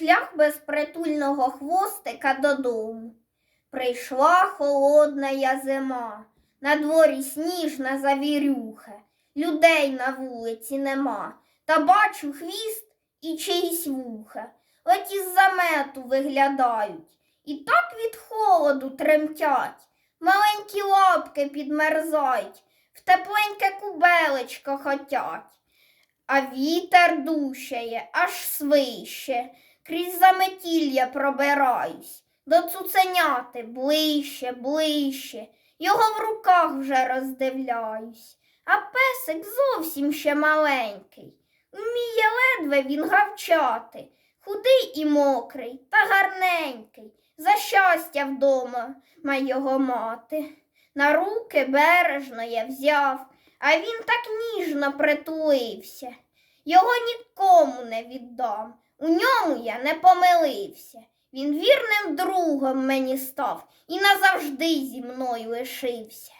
Шлях безпритульного хвостика додому. Прийшла холодна я зима, на дворі сніжна завірюха, людей на вулиці нема, та бачу хвіст і чиїсь вуха, ледь із замету виглядають, і так від холоду тремтять, маленькі лапки підмерзають, в тепленьке кубелечко хотять. А вітер душає, аж свище, крізь заметілля пробираюсь, до цуценяти ближче, ближче, його в руках вже роздивляюсь. А песик зовсім ще маленький. Уміє ледве він гавчати, худий і мокрий та гарненький. За щастя вдома ма його мати. На руки бережно я взяв, а він так ніжно притулився. Його нікому не віддам, у ньому я не помилився. Він вірним другом мені став і назавжди зі мною лишився.